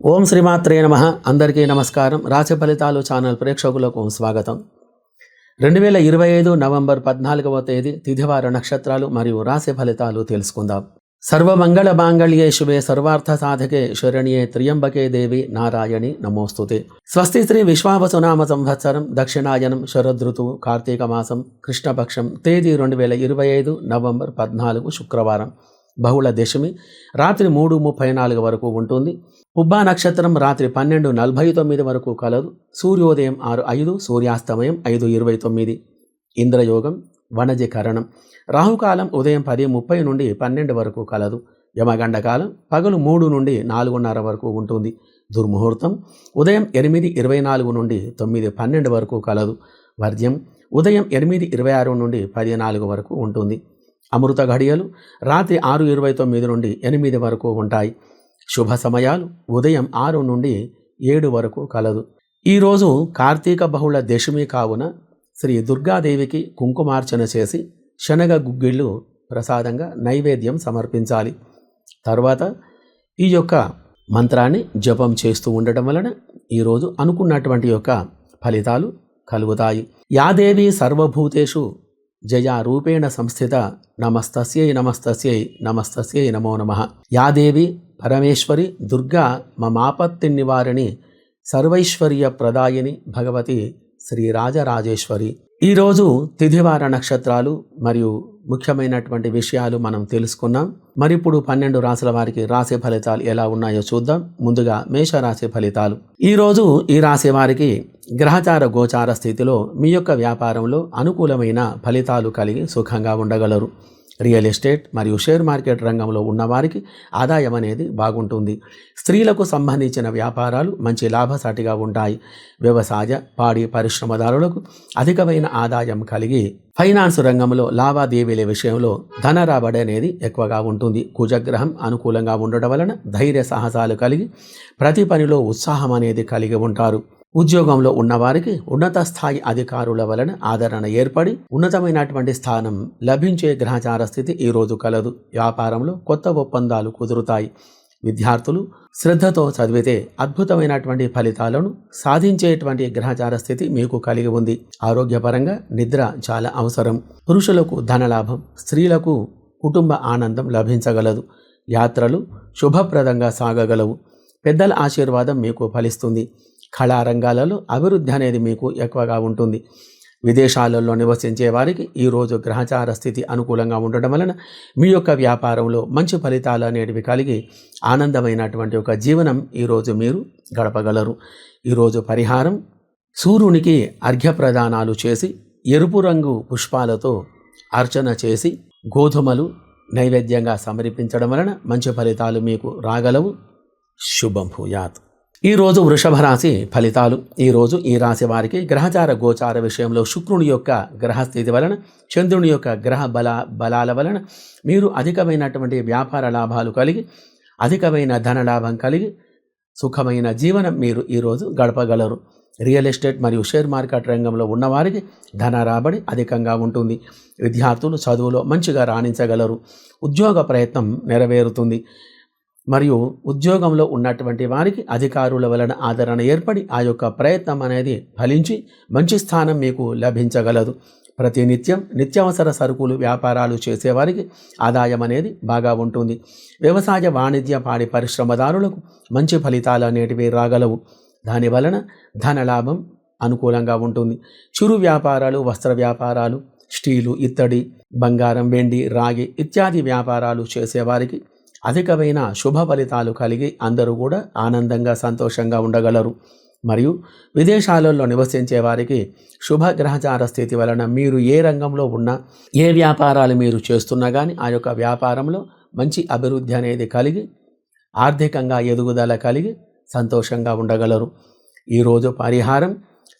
ఓం శ్రీమాత్రే నమ. అందరికీ నమస్కారం. రాశి ఫలితాలు ఛానల్ ప్రేక్షకులకు స్వాగతం. రెండు వేల ఇరవై ఐదు నవంబర్ పద్నాలుగవ తేదీ తిథివార నక్షత్రాలు మరియు రాశి ఫలితాలు తెలుసుకుందాం. సర్వమంగళ మాంగళ్యే శుభే సర్వార్థ సాధకే శరణ్యే త్రియంబకే దేవి నారాయణి నమోస్తుతే. స్వస్తి శ్రీ విశ్వావసునామ సంవత్సరం దక్షిణాయనం శరదృతువు కార్తీక మాసం కృష్ణపక్షం తేదీ రెండు వేల ఇరవై ఐదు నవంబర్ పద్నాలుగు శుక్రవారం. బహుళ దశమి రాత్రి మూడు ముప్పై నాలుగు వరకు ఉంటుంది. ఉబ్బా నక్షత్రం రాత్రి పన్నెండు నలభై తొమ్మిది వరకు కలదు. సూర్యోదయం ఆరు ఐదు సూర్యాస్తమయం ఐదు ఇరవై తొమ్మిది. ఇంద్రయోగం వనజి కరణం రాహుకాలం ఉదయం పది ముప్పై నుండి పన్నెండు వరకు కలదు. యమగండ కాలం పగలు మూడు నుండి నాలుగున్నర వరకు ఉంటుంది. దుర్ముహూర్తం ఉదయం ఎనిమిది ఇరవై నాలుగు నుండి తొమ్మిది పన్నెండు వరకు కలదు. వర్జ్యం ఉదయం ఎనిమిది ఇరవై ఆరు నుండి పది నాలుగు వరకు ఉంటుంది. అమృత ఘడియలు రాత్రి ఆరు ఇరవై తొమ్మిది నుండి ఎనిమిది వరకు ఉంటాయి. శుభ సమయాలు ఉదయం ఆరు నుండి ఏడు వరకు కలదు. ఈరోజు కార్తీక బహుళ దశమి కావున శ్రీ దుర్గాదేవికి కుంకుమార్చన చేసి శనగ గుగ్గిళ్ళు ప్రసాదంగా నైవేద్యం సమర్పించాలి. తర్వాత ఈ యొక్క మంత్రాన్ని జపం చేస్తూ ఉండటం వలన ఈరోజు అనుకున్నటువంటి యొక్క ఫలితాలు కలుగుతాయి. యాదేవి సర్వభూతేషు జయా రూపేణ సంస్థిత నమస్తస్యై నమస్తస్యై నమస్తస్యై నమో నమ. యాదేవి పరమేశ్వరి దుర్గా మమాపత్తి నివారిణి సర్వైశ్వర్య ప్రదాయిని భగవతి శ్రీరాజరాజేశ్వరి ఈరోజు తిథివార నక్షత్రాలు మరియు ముఖ్యమైనటువంటి విషయాలు మనం తెలుసుకున్నాం. మరి ఇప్పుడు పన్నెండు రాశుల వారికి రాశి ఫలితాలు ఎలా ఉన్నాయో చూద్దాం. ముందుగా మేష రాశి ఫలితాలు. ఈరోజు ఈ రాశి వారికి గ్రహచార గోచార స్థితిలో మీ యొక్క వ్యాపారంలో అనుకూలమైన ఫలితాలు కలిగి సుఖంగా ఉండగలరు. రియల్ ఎస్టేట్ మరియు షేర్ మార్కెట్ రంగంలో ఉన్నవారికి ఆదాయం అనేది బాగుంటుంది. స్త్రీలకు సంబంధించిన వ్యాపారాలు మంచి లాభసాటిగా ఉంటాయి. వ్యవసాయ పాడి పరిశ్రమదారులకు అధికమైన ఆదాయం కలిగి ఫైనాన్స్ రంగంలో లావాదేవీల విషయంలో ధన రాబడి అనేది ఎక్కువగా ఉంటుంది. కుజగ్రహం అనుకూలంగా ఉండడం వలన ధైర్య సాహసాలు కలిగి ప్రతి పనిలో ఉత్సాహం అనేది కలిగి ఉంటారు. ఉద్యోగంలో ఉన్నవారికి ఉన్నత స్థాయి అధికారుల వలన ఆదరణ ఏర్పడి ఉన్నతమైనటువంటి స్థానం లభించే గ్రహచార స్థితి ఈరోజు కలదు. వ్యాపారంలో కొత్త ఒప్పందాలు కుదురుతాయి. విద్యార్థులు శ్రద్ధతో చదివితే అద్భుతమైనటువంటి ఫలితాలను సాధించేటువంటి గ్రహచార స్థితి మీకు కలిగి ఉంది. ఆరోగ్యపరంగా నిద్ర చాలా అవసరం. పురుషులకు ధనలాభం స్త్రీలకు కుటుంబ ఆనందం లభించగలదు. యాత్రలు శుభప్రదంగా సాగగలవు. పెద్దల ఆశీర్వాదం మీకు ఫలిస్తుంది. కళారంగాలలో అభివృద్ధి అనేది మీకు ఎక్కువగా ఉంటుంది. విదేశాలలో నివసించే వారికి ఈరోజు గ్రహచార స్థితి అనుకూలంగా ఉండడం వలన మీ యొక్క వ్యాపారంలో మంచి ఫలితాలు అనేటివి కలిగి ఆనందమైనటువంటి ఒక జీవనం ఈరోజు మీరు గడపగలరు. ఈరోజు పరిహారం సూర్యునికి అర్ఘ్యప్రదానాలు చేసి ఎరుపు రంగు పుష్పాలతో అర్చన చేసి గోధుమలు నైవేద్యంగా సమర్పించడం వలన మంచి ఫలితాలు మీకు రాగలవు. శుభం భూయాత్. ఈరోజు వృషభ రాశి ఫలితాలు. ఈరోజు ఈ రాశి వారికి గ్రహచార గోచార విషయంలో శుక్రుని యొక్క గ్రహస్థితి వలన చంద్రుని యొక్క గ్రహ బల బలాల వలన మీరు అధికమైనటువంటి వ్యాపార లాభాలు కలిగి అధికమైన ధన లాభం కలిగి సుఖమైన జీవనం మీరు ఈరోజు గడపగలరు. రియల్ ఎస్టేట్ మరియు షేర్ మార్కెట్ రంగంలో ఉన్నవారికి ధన రాబడి అధికంగా ఉంటుంది. విద్యార్థులు చదువులో మంచిగా రాణించగలరు. ఉద్యోగ ప్రయత్నం నెరవేరుతుంది. మరియు ఉద్యోగంలో ఉన్నటువంటి వారికి అధికారుల వలన ఆదరణ ఏర్పడి ఆ యొక్క ప్రయత్నం అనేది ఫలించి మంచి స్థానం మీకు లభించగలదు. ప్రతినిత్యం నిత్యావసర సరుకులు వ్యాపారాలు చేసేవారికి ఆదాయం అనేది బాగా ఉంటుంది. వ్యవసాయ వాణిజ్య పాడి పరిశ్రమదారులకు మంచి ఫలితాలు అనేటివి రాగలవు. దాని వలన ధనలాభం అనుకూలంగా ఉంటుంది. చిరు వ్యాపారాలు వస్త్ర వ్యాపారాలు స్టీలు ఇత్తడి బంగారం వెండి రాగి ఇత్యాది వ్యాపారాలు చేసేవారికి అధికమైన శుభ ఫలితాలు కలిగి అందరూ కూడా ఆనందంగా సంతోషంగా ఉండగలరు. మరియు విదేశాలలో నివసించే వారికి శుభ గ్రహచార స్థితి వలన మీరు ఏ రంగంలో ఉన్నా ఏ వ్యాపారాలు మీరు చేస్తున్నా కానీ ఆ యొక్క వ్యాపారంలో మంచి అభివృద్ధి అనేది కలిగి ఆర్థికంగా ఎదుగుదల కలిగి సంతోషంగా ఉండగలరు. ఈరోజు పరిహారం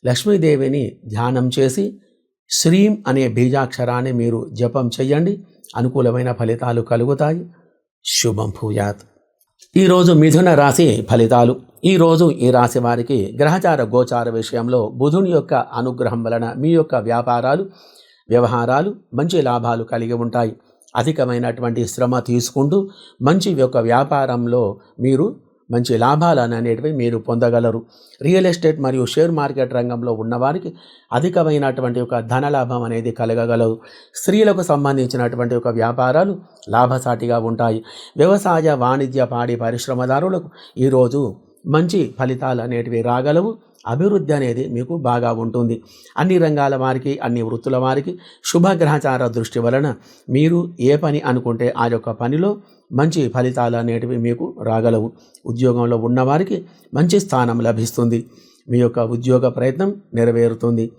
లక్ష్మీదేవిని ధ్యానం చేసి శ్రీం అనే బీజాక్షరాన్ని మీరు జపం చేయండి అనుకూలమైన ఫలితాలు కలుగుతాయి. శుభం భూయాత్. ఈరోజు మిథున రాశి ఫలితాలు. ఈరోజు ఈ రాశి వారికి గ్రహచార గోచార విషయంలో బుధుని యొక్క అనుగ్రహం వలన మీ యొక్క వ్యాపారాలు వ్యవహారాలు మంచి లాభాలు కలిగి ఉంటాయి. అధికమైనటువంటి శ్రమ తీసుకుంటూ మంచి యొక్క వ్యాపారంలో మీరు మంచి లాభాలను అనేటివి మీరు పొందగలరు. రియల్ ఎస్టేట్ మరియు షేర్ మార్కెట్ రంగంలో ఉన్నవారికి అధికమైనటువంటి ఒక ధన లాభం అనేది కలగగలవు స్త్రీలకు సంబంధించినటువంటి ఒక వ్యాపారాలు లాభసాటిగా ఉంటాయి. వ్యవసాయ వాణిజ్య పాడి పరిశ్రమదారులకు ఈరోజు మంచి ఫలితాలు అనేటివి రాగలవు. అభివృద్ధి అనేది మీకు బాగా ఉంటుంది. అన్ని రంగాల వారికి అన్ని వృత్తుల వారికి శుభగ్రహచార దృష్టి వలన మీరు ఏ పని అనుకుంటే ఆ యొక్క పనిలో మంచి ఫలితాలు అనేటివి మీకు రాగలవు. ఉద్యోగంలో ఉన్నవారికి మంచి స్థానం లభిస్తుంది. మీ యొక్క ఉద్యోగ ప్రయత్నం నెరవేరుతుంది.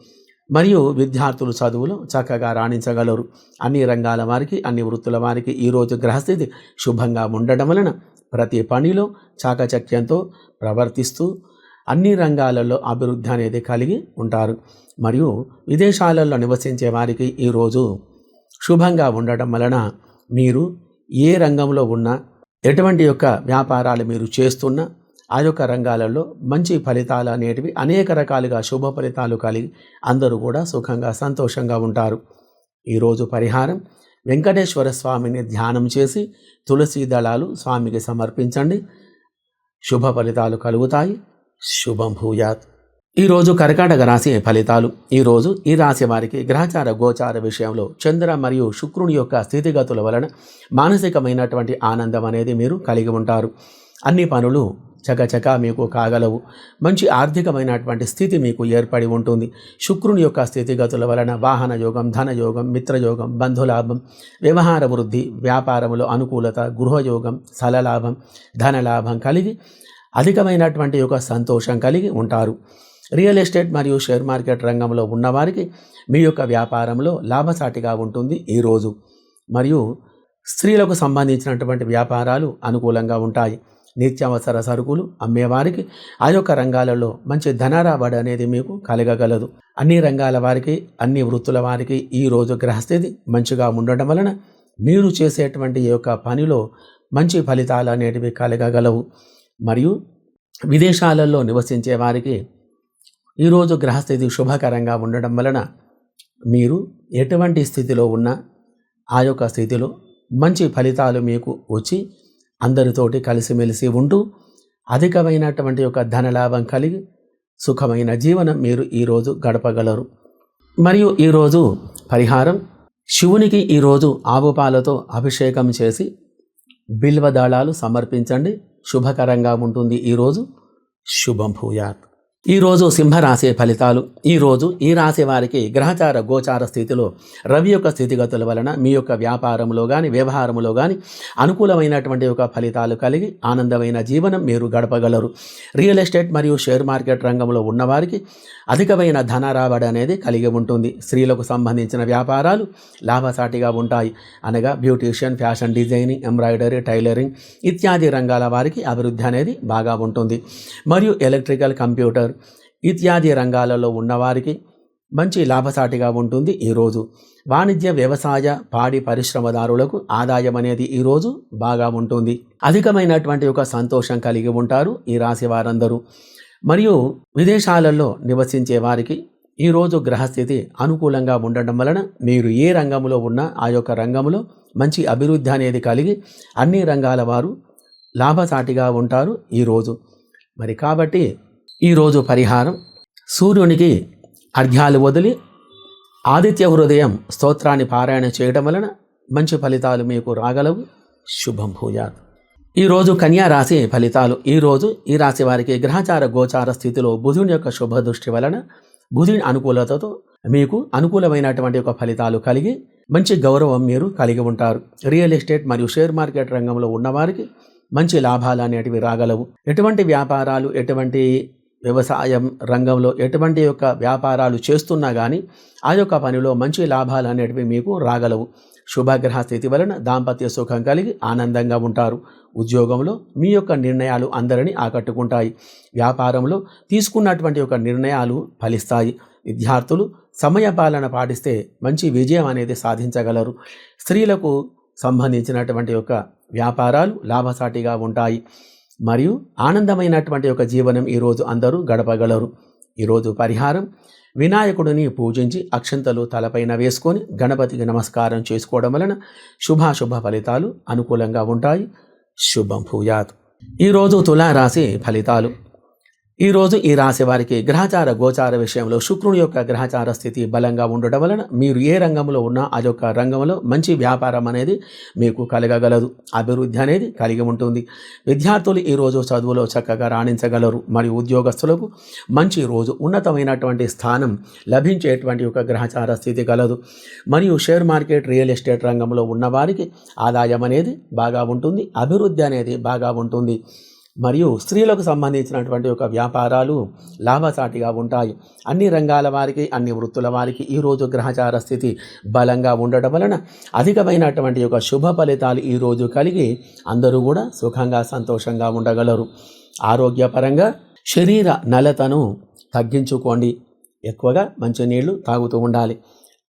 మరియు విద్యార్థులు చదువులు చక్కగా రాణించగలరు. అన్ని రంగాల వారికి అన్ని వృత్తుల వారికి ఈరోజు గ్రహస్థితి శుభంగా ఉండడం వలన ప్రతి పనిలో చాకచక్యంతో ప్రవర్తిస్తూ అన్ని రంగాలలో అభివృద్ధి అనేది కలిగి ఉంటారు. మరియు విదేశాలలో నివసించే వారికి ఈరోజు శుభంగా ఉండటం వలన మీరు ఏ రంగంలో ఉన్నా ఎటువంటి యొక్క వ్యాపారాలు మీరు చేస్తున్నా ఆ యొక్క రంగాలలో మంచి ఫలితాలు అనేటివి అనేక రకాలుగా శుభ ఫలితాలు కలిగి అందరూ కూడా సుఖంగా సంతోషంగా ఉంటారు. ఈరోజు పరిహారం వెంకటేశ్వర స్వామిని ధ్యానం చేసి తులసి దళాలు స్వామికి సమర్పించండి. శుభ ఫలితాలు కలుగుతాయి. శుభం భూయాత్. ఈరోజు కర్కాటక రాశి ఫలితాలు? ఈరోజు ఈ రాశి వారికి గ్రహచార గోచార విషయంలో చంద్ర మరియు శుక్రుని యొక్క స్థితిగతుల వలన మానసికమైనటువంటి ఆనందం అనేది మీరు కలిగి ఉంటారు. అన్ని పనులు చకచక మీకు కాగలవు. మంచి ఆర్థికమైనటువంటి స్థితి మీకు ఏర్పడి ఉంటుంది. శుక్రుని యొక్క స్థితిగతుల వలన వాహన యోగం ధనయోగం మిత్రయోగం బంధులాభం వ్యవహార వృద్ధి వ్యాపారములో అనుకూలత గృహయోగం స్థలలాభం ధనలాభం కలిగి అధికమైనటువంటి యొక్క సంతోషం కలిగి ఉంటారు. రియల్ ఎస్టేట్ మరియు షేర్ మార్కెట్ రంగంలో ఉన్నవారికి మీ యొక్క వ్యాపారంలో లాభసాటిగా ఉంటుంది ఈరోజు మరియు స్త్రీలకు సంబంధించినటువంటి వ్యాపారాలు అనుకూలంగా ఉంటాయి. నిత్యావసర సరుకులు అమ్మేవారికి ఆ యొక్క రంగాలలో మంచి ధనరాబడి అనేది మీకు కలగగలదు. అన్ని రంగాల వారికి అన్ని వృత్తుల వారికి ఈ రోజు గ్రహస్థితి మంచిగా ఉండటం వలన మీరు చేసేటువంటి ఈ యొక్క పనిలో మంచి ఫలితాలు అనేటివి కలగగలవు. మరియు విదేశాలలో నివసించే వారికి ఈరోజు గ్రహస్థితి శుభకరంగా ఉండడం వలన మీరు ఎటువంటి స్థితిలో ఉన్నా ఆ యొక్క స్థితిలో మంచి ఫలితాలు మీకు వచ్చి అందరితోటి కలిసిమెలిసి ఉంటూ అధికమైనటువంటి యొక్క ధనలాభం కలిగి సుఖమైన జీవనం మీరు ఈరోజు గడపగలరు. మరియు ఈరోజు పరిహారం శివునికి ఈరోజు ఆవు పాలతో అభిషేకం చేసి బిల్వదళాలు సమర్పించండి. శుభకరంగా ఉంటుంది ఈరోజు శుభం భూయాత్. ఈరోజు సింహరాశి ఫలితాలు. ఈరోజు ఈ రాశి వారికి గ్రహచార గోచార స్థితిలో రవి యొక్క స్థితిగతుల వలన మీ యొక్క వ్యాపారంలో కానీ వ్యవహారంలో కానీ అనుకూలమైనటువంటి ఒక ఫలితాలు కలిగి ఆనందమైన జీవనం మీరు గడపగలరు. రియల్ ఎస్టేట్ మరియు షేర్ మార్కెట్ రంగంలో ఉన్నవారికి అధికమైన ధన రాబడి అనేది కలిగి ఉంటుంది. స్త్రీలకు సంబంధించిన వ్యాపారాలు లాభసాటిగా ఉంటాయి. అనగా beautician fashion designing embroidery tailoring ఇత్యాది రంగాల వారికి అభివృద్ధి అనేది బాగా ఉంటుంది. మరియు ఎలక్ట్రికల్ కంప్యూటర్ ఇత్యాది రంగాలలో ఉన్నవారికి మంచి లాభసాటిగా ఉంటుంది ఈరోజు. వాణిజ్య వ్యవసాయ పాడి పరిశ్రమదారులకు ఆదాయం అనేది ఈరోజు బాగా ఉంటుంది. అధికమైనటువంటి ఒక సంతోషం కలిగి ఉంటారు ఈ రాశి వారందరూ మరియు విదేశాలలో నివసించే వారికి ఈరోజు గ్రహస్థితి అనుకూలంగా ఉండడం వలన మీరు ఏ రంగంలో ఉన్నా ఆ యొక్క రంగంలో మంచి అభివృద్ధి అనేది కలిగి అన్ని రంగాల వారు లాభసాటిగా ఉంటారు ఈరోజు. మరి కాబట్టి ఈరోజు పరిహారం. సూర్యునికి అర్ఘ్యాలు వదిలి ఆదిత్య హృదయం స్తోత్రాన్ని పారాయణ చేయడం వలన మంచి ఫలితాలు మీకు రాగలవు. శుభం భూయాత్. ఈరోజు కన్యా రాశి ఫలితాలు. ఈరోజు ఈ రాశి వారికి గ్రహచార గోచార స్థితిలో బుధుని యొక్క శుభ దృష్టి వలన బుధుని అనుకూలతతో మీకు అనుకూలమైనటువంటి ఒక ఫలితాలు కలిగి మంచి గౌరవం మీరు కలిగి ఉంటారు. రియల్ ఎస్టేట్ మరియు షేర్ మార్కెట్ రంగంలో ఉన్నవారికి మంచి లాభాలు అనేటివి రాగలవు. ఎటువంటి వ్యాపారాలు ఎటువంటి వ్యవసాయం రంగంలో ఎటువంటి యొక్క వ్యాపారాలు చేస్తున్నా కానీ ఆ యొక్క పనిలో మంచి లాభాలు అనేటివి మీకు రాగలవు. శుభగ్రహ స్థితి వలన దాంపత్య సుఖం కలిగి ఆనందంగా ఉంటారు. ఉద్యోగంలో మీ యొక్క నిర్ణయాలు అందరినీ ఆకట్టుకుంటాయి. వ్యాపారంలో తీసుకున్నటువంటి యొక్క నిర్ణయాలు ఫలిస్తాయి. విద్యార్థులు సమయపాలన పాటిస్తే మంచి విజయం అనేది సాధించగలరు. స్త్రీలకు సంబంధించినటువంటి యొక్క వ్యాపారాలు లాభసాటిగా ఉంటాయి. మరియు ఆనందమైనటువంటి ఒక జీవనం ఈరోజు అందరూ గడపగలరు. ఈరోజు పరిహారం. వినాయకుడిని పూజించి అక్షంతలు తలపైన వేసుకొని గణపతికి నమస్కారం చేసుకోవడం వలన శుభాశుభ ఫలితాలు అనుకూలంగా ఉంటాయి. శుభం భూయాత్. ఈరోజు తులారాశి ఫలితాలు. ఈరోజు ఈ రాశి వారికి గ్రహచార గోచార విషయంలో శుక్రుని యొక్క గ్రహచార స్థితి బలంగా ఉండడం వలన మీరు ఏ రంగంలో ఉన్నా అదొక రంగంలో మంచి వ్యాపారం అనేది మీకు కలగగలదు. అభివృద్ధి అనేది కలిగి ఉంటుంది. విద్యార్థులు ఈరోజు చదువులో చక్కగా రాణించగలరు. మరియు ఉద్యోగస్తులకు మంచి రోజు ఉన్నతమైనటువంటి స్థానం లభించేటువంటి ఒక గ్రహచార స్థితి కలదు. మరియు షేర్ మార్కెట్ రియల్ ఎస్టేట్ రంగంలో ఉన్నవారికి ఆదాయం అనేది బాగా ఉంటుంది. అభివృద్ధి అనేది బాగా ఉంటుంది. మరియు స్త్రీలకు సంబంధించినటువంటి ఒక వ్యాపారాలు లాభసాటిగా ఉంటాయి. అన్ని రంగాల వారికి అన్ని వృత్తుల వారికి ఈరోజు గ్రహచార స్థితి బలంగా ఉండటం వలన అధికమైనటువంటి ఒక శుభ ఫలితాలు ఈరోజు కలిగి అందరూ కూడా సుఖంగా సంతోషంగా ఉండగలరు. ఆరోగ్యపరంగా శరీర నలతను తగ్గించుకోండి. ఎక్కువగా మంచినీళ్ళు తాగుతూ ఉండాలి.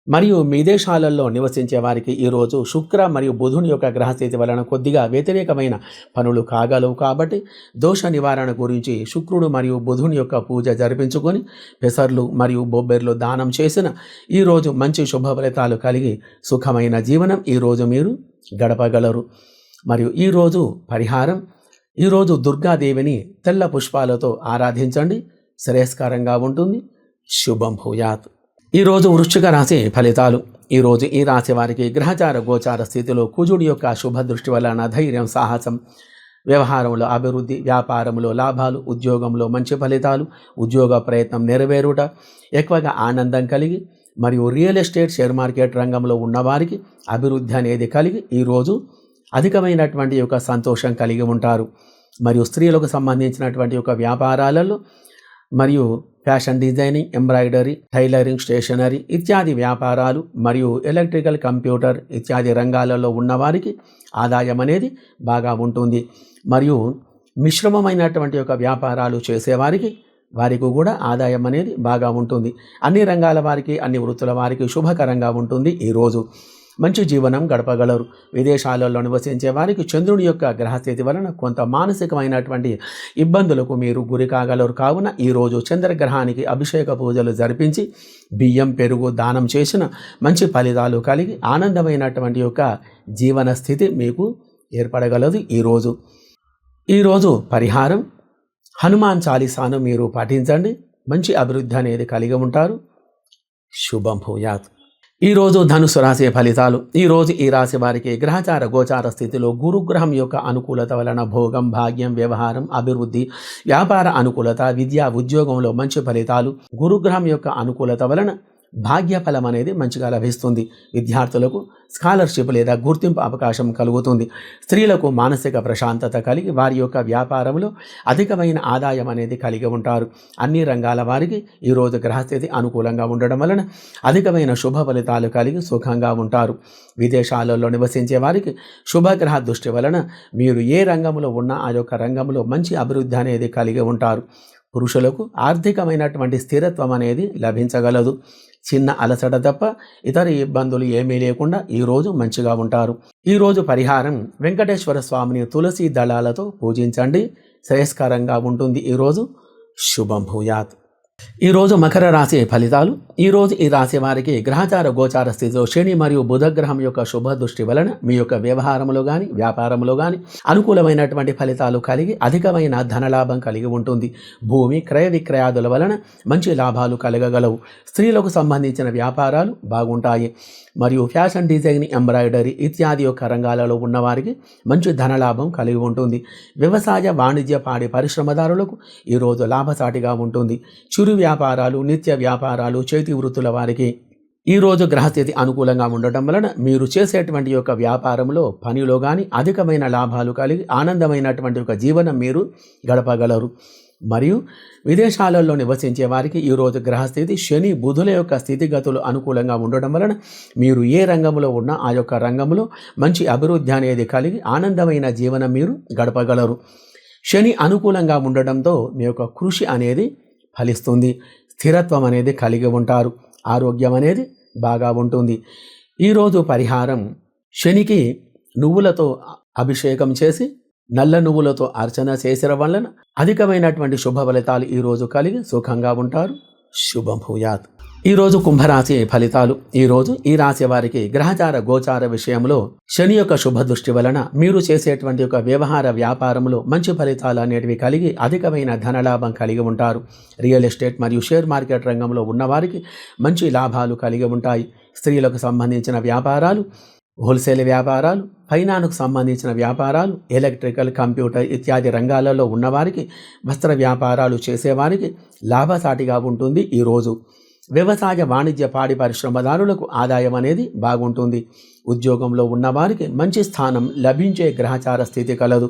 మరియు మీ దేశాలలో నివసించే వారికి ఈరోజు శుక్ర మరియు బుధుని యొక్క గ్రహస్థితి వలన కొద్దిగా వ్యతిరేకమైన పనులు కాగలవు కాబట్టి దోష నివారణ గురించి శుక్రుడు మరియు బుధుని యొక్క పూజ జరిపించుకొని పెసర్లు మరియు బొబ్బెర్లు దానం చేసిన ఈరోజు మంచి శుభ ఫలితాలు కలిగి సుఖమైన జీవనం ఈరోజు మీరు గడపగలరు. మరియు ఈరోజు పరిహారం ఈరోజు దుర్గాదేవిని తెల్ల పుష్పాలతో ఆరాధించండి. శ్రేయస్కరంగా ఉంటుంది. శుభం భూయాత్. ఈరోజు వృశ్చిక రాశి ఫలితాలు. ఈరోజు ఈ రాశి వారికి గ్రహచార గోచార స్థితిలో కుజుడి యొక్క శుభ దృష్టి వలన ధైర్యం సాహసం వ్యవహారంలో అభివృద్ధి వ్యాపారంలో లాభాలు ఉద్యోగంలో మంచి ఫలితాలు ఉద్యోగ ప్రయత్నం నెరవేరుట ఎక్కువగా ఆనందం కలిగి మరియు రియల్ ఎస్టేట్ షేర్ మార్కెట్ రంగంలో ఉన్నవారికి అభివృద్ధి అనేది కలిగి ఈరోజు అధికమైనటువంటి యొక్క సంతోషం కలిగి ఉంటారు. మరియు స్త్రీలకు సంబంధించినటువంటి యొక్క వ్యాపారాలలో మరియు fashion designing embroidery tailoring stationery ఇత్యాది వ్యాపారాలు మరియు ఎలక్ట్రికల్ కంప్యూటర్ ఇత్యాది రంగాలలో ఉన్నవారికి ఆదాయం అనేది బాగా ఉంటుంది. మరియు మిశ్రమమైనటువంటి యొక్క వ్యాపారాలు చేసేవారికి వారికి కూడా ఆదాయం అనేది బాగా ఉంటుంది. అన్ని రంగాల వారికి అన్ని వృత్తుల వారికి శుభకరంగా ఉంటుంది ఈరోజు మంచి జీవనం గడపగలరు. విదేశాలలో నివసించే వారికి చంద్రుని యొక్క గ్రహస్థితి వలన కొంత మానసికమైనటువంటి ఇబ్బందులకు మీరు గురి కాగలరు. కావున ఈరోజు చంద్రగ్రహానికి అభిషేక పూజలు జరిపించి బియ్యం పెరుగు దానం చేసిన మంచి ఫలితాలు కలిగి ఆనందమైనటువంటి యొక్క జీవన స్థితి మీకు ఏర్పడగలదు ఈరోజు ఈరోజు పరిహారం హనుమాన్ చాలీసాను మీరు పాటించండి. మంచి అభివృద్ధి అనేది కలిగి ఉంటారు. శుభం భూయాత్. ఈరోజు ధనుసు రాశి ఫలితాలు. ఈరోజు ఈ రాశి వారికి గ్రహచార గోచార స్థితిలో గురుగ్రహం యొక్క అనుకూలత వలన భోగం భాగ్యం వ్యవహారం అభివృద్ధి వ్యాపార అనుకూలత విద్య ఉద్యోగంలో మంచి ఫలితాలు. గురుగ్రహం యొక్క అనుకూలత వలన భాగ్యఫలం అనేది మంచిగా లభిస్తుంది. విద్యార్థులకు స్కాలర్షిప్ లేదా గుర్తింపు అవకాశం కలుగుతుంది. స్త్రీలకు మానసిక ప్రశాంతత కలిగి వారి యొక్క వ్యాపారంలో అధికమైన ఆదాయం అనేది కలిగి ఉంటారు. అన్ని రంగాల వారికి ఈరోజు గ్రహస్థితి అనుకూలంగా ఉండడం వలన అధికమైన శుభ ఫలితాలు కలిగి సుఖంగా ఉంటారు. విదేశాలలో నివసించే వారికి శుభగ్రహ దృష్టి వలన మీరు ఏ రంగంలో ఉన్నా ఆ యొక్క రంగంలో మంచి అభివృద్ధి అనేది కలిగి ఉంటారు. పురుషులకు ఆర్థికమైనటువంటి స్థిరత్వం అనేది లభించగలదు. చిన్న అలసట తప్ప ఇతర ఇబ్బందులు ఏమీ లేకుండా ఈరోజు మంచిగా ఉంటారు. ఈరోజు పరిహారం వెంకటేశ్వర స్వామిని తులసి దళాలతో పూజించండి. శ్రేయస్కరంగా ఉంటుంది. ఈరోజు శుభం భూయాత్. ఈరోజు మకర రాశి ఫలితాలు ఈరోజు ఈ రాశి వారికి గ్రహచార గోచార స్థితిలో శని మరియు బుధగ్రహం యొక్క శుభ దృష్టి వలన మీ యొక్క వ్యవహారంలో కానీ వ్యాపారంలో కానీ అనుకూలమైనటువంటి ఫలితాలు కలిగి అధికమైన ధనలాభం కలిగి ఉంటుంది. భూమి క్రయ విక్రయాదుల వలన మంచి లాభాలు కలగగలవు. స్త్రీలకు సంబంధించిన వ్యాపారాలు బాగుంటాయి. మరియు ఫ్యాషన్ డిజైన్ ఎంబ్రాయిడరీ ఇత్యాది యొక్క రంగాలలో ఉన్నవారికి మంచి ధనలాభం కలిగి ఉంటుంది. వ్యవసాయ వాణిజ్య పాడి పరిశ్రమదారులకు ఈరోజు లాభసాటిగా ఉంటుంది. చిరు వ్యాపారాలు నిత్య వ్యాపారాలు చేతి వృత్తుల వారికి ఈరోజు గ్రహస్థితి అనుకూలంగా ఉండటం వలన మీరు చేసేటువంటి యొక్క వ్యాపారంలో పనిలో కానీ అధికమైన లాభాలు కలిగి ఆనందమైనటువంటి ఒక జీవనం మీరు గడపగలరు. మరియు విదేశాలలో నివసించే వారికి ఈరోజు గ్రహస్థితి శని బుధుల యొక్క స్థితిగతులు అనుకూలంగా ఉండడం వలన మీరు ఏ రంగంలో ఉన్నా ఆ యొక్క రంగంలో మంచి అభివృద్ధి అనేది కలిగి ఆనందమైన జీవనం మీరు గడపగలరు. శని అనుకూలంగా ఉండడంతో మీ యొక్క కృషి అనేది ఫలిస్తుంది. స్థిరత్వం అనేది కలిగి ఉంటారు. ఆరోగ్యం అనేది బాగా ఉంటుంది. ఈరోజు పరిహారం శనికి నువ్వులతో అభిషేకం చేసి నల్ల నువ్వులతో అర్చన చేసిన వలన అధికమైనటువంటి శుభ ఫలితాలు ఈరోజు కలిగి సుఖంగా ఉంటారు. శుభం భూయాత్ ఈరోజు కుంభరాశి ఫలితాలు. ఈరోజు ఈ రాశి వారికి గ్రహచార గోచార విషయంలో శని యొక్క శుభ దృష్టి వలన మీరు చేసేటువంటి ఒక వ్యవహార వ్యాపారంలో మంచి ఫలితాలు అనేటివి కలిగి అధికమైన ధనలాభం కలిగి ఉంటారు. రియల్ ఎస్టేట్ మరియు షేర్ మార్కెట్ రంగంలో ఉన్నవారికి మంచి లాభాలు కలిగి ఉంటాయి. స్త్రీలకు సంబంధించిన వ్యాపారాలు హోల్సేల్ వ్యాపారాలు ఫైనాన్స్కు సంబంధించిన వ్యాపారాలు ఎలక్ట్రికల్ కంప్యూటర్ ఇత్యాది రంగాలలో ఉన్నవారికి వస్త్ర వ్యాపారాలు చేసేవారికి లాభసాటిగా ఉంటుంది ఈరోజు వ్యవసాయ వాణిజ్య పాడి పరిశ్రమదారులకు ఆదాయం అనేది బాగుంటుంది. ఉద్యోగంలో ఉన్నవారికి మంచి స్థానం లభించే గ్రహచార స్థితి కలదు.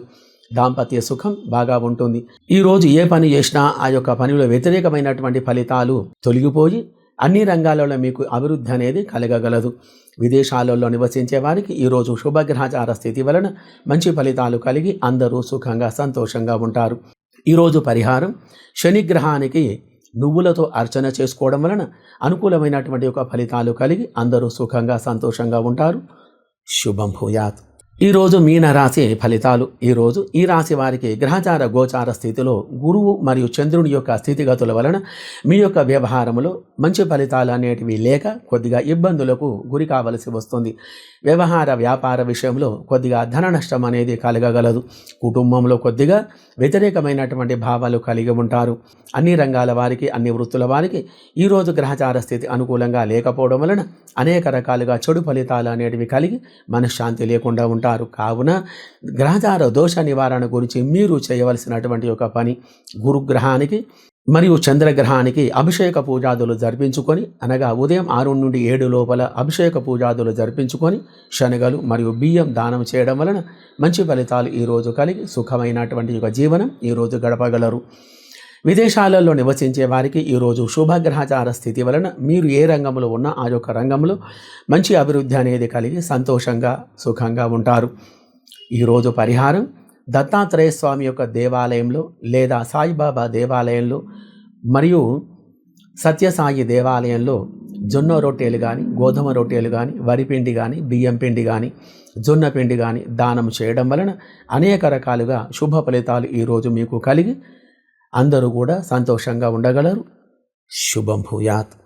దాంపత్య సుఖం బాగా ఉంటుంది. ఈరోజు ఏ పని చేసినా ఆ యొక్క పనిలో వ్యతిరేకమైనటువంటి ఫలితాలు తొలగిపోయి అన్ని రంగాలలో మీకు అభివృద్ధి అనేది కలగగలదు. విదేశాలలో నివసించే వారికి ఈరోజు శుభగ్రహచార స్థితి వలన మంచి ఫలితాలు కలిగి అందరూ సుఖంగా సంతోషంగా ఉంటారు. ఈరోజు పరిహారం శనిగ్రహానికి నువ్వులతో అర్చన చేసుకోవడం వలన అనుకూలమైనటువంటి ఒక ఫలితాలు కలిగి అందరూ సుఖంగా సంతోషంగా ఉంటారు. శుభం భూయాత్. ఈరోజు మీన రాశి ఫలితాలు. ఈరోజు ఈ రాశి వారికి గ్రహచార గోచార స్థితిలో గురువు మరియు చంద్రుని యొక్క స్థితిగతుల వలన మీ యొక్క వ్యవహారంలో మంచి ఫలితాలు అనేటివి లేక కొద్దిగా ఇబ్బందులకు గురి కావలసి వస్తుంది. వ్యవహార వ్యాపార విషయంలో కొద్దిగా ధన నష్టం అనేది కలగగలదు. కుటుంబంలో కొద్దిగా వ్యతిరేకమైనటువంటి భావాలు కలిగి ఉంటారు. అన్ని రంగాల వారికి అన్ని వృత్తుల వారికి ఈరోజు గ్రహచార స్థితి అనుకూలంగా లేకపోవడం వలన అనేక రకాలుగా చెడు ఫలితాలు అనేటివి కలిగి మనశ్శాంతి లేకుండా ఉంటారు. కావున గ్రహచార దోష నివారణ గురించి మీరు చేయవలసినటువంటి ఒక పని గురుగ్రహానికి మరియు చంద్రగ్రహానికి అభిషేక పూజాదులు జరిపించుకొని అనగా ఉదయం ఆరు నుండి ఏడు లోపల అభిషేక పూజాదులు జరిపించుకొని శనగలు మరియు బియ్యం దానం చేయడం వలన మంచి ఫలితాలు ఈరోజు కలిగి సుఖమైనటువంటి యొక్క జీవనం ఈరోజు గడపగలరు. విదేశాలలో నివసించే వారికి ఈరోజు శుభగ్రహచార స్థితి వలన మీరు ఏ రంగంలో ఉన్నా ఆ యొక్క రంగంలో మంచి అభివృద్ధి అనేది కలిగి సంతోషంగా సుఖంగా ఉంటారు. ఈరోజు పరిహారం దత్తాత్రేయ స్వామి యొక్క దేవాలయంలో లేదా సాయిబాబా దేవాలయంలో మరియు సత్యసాయి దేవాలయంలో జొన్న రొట్టెలు కానీ గోధుమ రొట్టెలు కానీ వరిపిండి కానీ బియ్యం పిండి కానీ జొన్న పిండి కానీ దానం చేయడం వలన అనేక రకాలుగా శుభ ఫలితాలు ఈరోజు మీకు కలిగి అందరూ కూడా సంతోషంగా ఉండగలరు. శుభం భూయాత్.